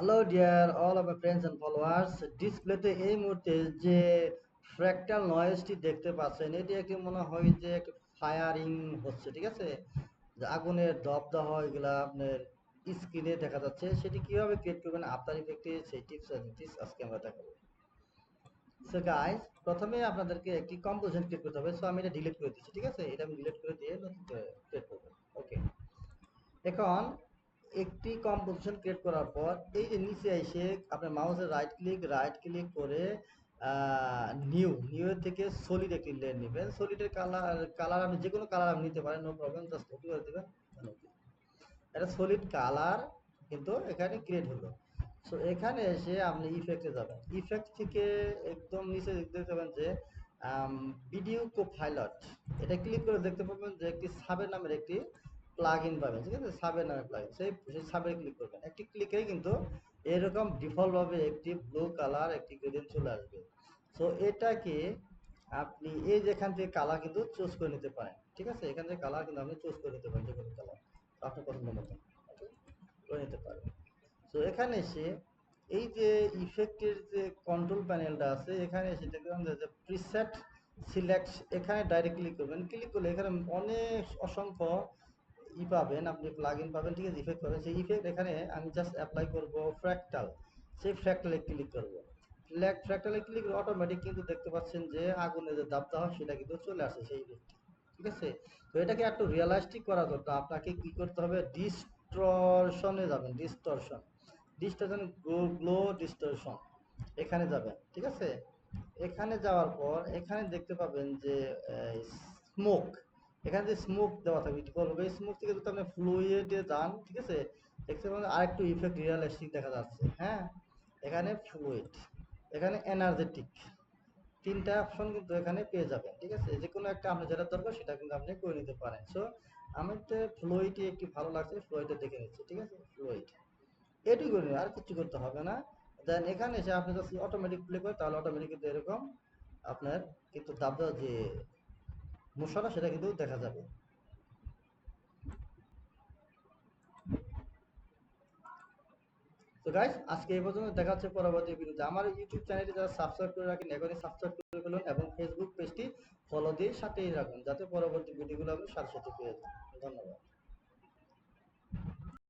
Hello dear all of friends and followers ডিসপ্লেতে এই মুহূর্তে যে ফ্র্যাকটাল নয়েজটি দেখতে পাচ্ছেন, এটি একটি মনে হয় যে ফায়ারিং হচ্ছে, ঠিক আছে? আগুনের দপদাহ এগুলা আপনার স্ক্রিনে দেখা যাচ্ছে। সেটি কীভাবে ক্রিয়েট করবেন আফটার ইফেক্টে সেই টিপস টিপস আজকে আমরা দেখাবো। সো গাইস প্রথমে আপনাদেরকে একটি কম্পোজিশন ক্রিয়েট করতে হবে। সো আমি এটা ডিলিট করে দিচ্ছি, ঠিক আছে? এটা আমি ডিলিট করে দিয়ে ক্রিয়েট করব। ওকে এখন একটি কম্পোজিশন ক্রিয়েট করার পর এই যে নিচে এসে আপনার মাউসের রাইট ক্লিক রাইট ক্লিক করে নিউ নিউ থেকে সলিড একটি লেয়ার নেবেন। সলিডের কালার কালার আপনি যে কোনো কালার আপনি নিতে পারেন নো প্রবলেম জাস্ট ওকে করে দেবেন এটা সলিড কালার কিন্তু এখানে ক্রিয়েট হলো। সো এখানে এসে আপনি ইফেক্টে যাবেন। ইফেক্ট থেকে একদম নিচে দেখতে পাবেন যে ভিডিও কো পাইলট এটা ক্লিক করে দেখতে পাবেন যে একটি সাবের নামের একটি প্লাগ ইন পাবেন, ঠিক আছে? সাবের নামের প্লাগ সেই সেই সাবে ক্লিক করবেন। একটি ক্লিকেই কিন্তু এরকম ডিফল্টভাবে একটি ব্লু কালার একটি গ্রেডিয়েন্ট চলে আসবে। সো এটাকে আপনি এই যেখান থেকে কালার কিন্তু চুজ করে নিতে পারেন, ঠিক আছে? এখান থেকে কালার কিন্তু আপনি চুজ করে নিতে পারেন, যে কোনো কালার আপনার পছন্দ মতো করে নিতে পারেন। সো এখানে এসে এই যে ইফেক্টের যে কন্ট্রোল প্যানেলটা আছে, এখানে এসে দেখবেন যে প্রিসেট সিলেক্ট এখানে ডাইরেক্ট ক্লিক করবেন। ক্লিক করলে এখানে অনেক অসংখ্য ই পাবেন, আপনি প্লাগ ইন পাবেন, ঠিক আছে ইফেক্ট পাবেন। সেই ইফেক্ট এখানে আমি জাস্ট অ্যাপ্লাই করব ফ্র্যাকটাল সেই ফ্র্যাকটালে ক্লিক করব। ফ্র্যাকটালে ক্লিক করে অটোমেটিক কিন্তু দেখতে পাচ্ছেন যে আগুনে যে দাবদাহ, সেটা কিন্তু চলে আসে সেই ইফেক্ট ঠিক আছে? তো এটাকে একটু রিয়েলাস্টিক করার জন্য আপনাকে কি করতে হবে? ডিস্টরশনে যাবেন ডিস্টরশন ডিস্টরশন গ্লো ডিস্টরশন এখানে যাবেন, ঠিক আছে? এখানে যাওয়ার পর এখানে দেখতে পাবেন যে স্মোক এখানে যে স্মোক দেওয়া থাকবে ডিফল্ট এই স্মোক থেকে যদি আপনি ফ্লুইডে যান, ঠিক আছে? দেখতে পাবেন আরেকটু ইফেক্ট রিয়ালিস্টিক দেখা যাচ্ছে হ্যাঁ? এখানে ফ্লুইড এখানে এনার্জেটিক তিনটা অপশন কিন্তু এখানে পেয়ে যাবেন, ঠিক আছে? যে কোনো একটা আপনার যেটা দরকার সেটা কিন্তু আপনি করে নিতে পারেন। সো আমার তো ফ্লুইডই একটি ভালো লাগছে ফ্লুইডে দেখে নিচ্ছি, ঠিক আছে? ফ্লুইড এটুকু করে আর কিছু করতে হবে না। দেন এখানে এসে আপনি যদি অটোমেটিক প্লে করেন তাহলে অটোমেটিক কিন্তু এরকম আপনার কিন্তু দাবদা যে মশলা, সেটা কিন্তু দেখা যাবে। তো গাইজ আজকে এই পর্যন্ত দেখা হচ্ছে পরবর্তী ভিডিওতে আমার ইউটিউব চ্যানেলটি যারা সাবস্ক্রাইব করে রাখেন, এখনই সাবস্ক্রাইব করে ফেলুন এবং ফেসবুক পেজটি ফলো দিয়ে সাথেই রাখুন, যাতে পরবর্তী ভিডিওগুলো আপনি সাথে সাথে পেয়ে যান। ধন্যবাদ।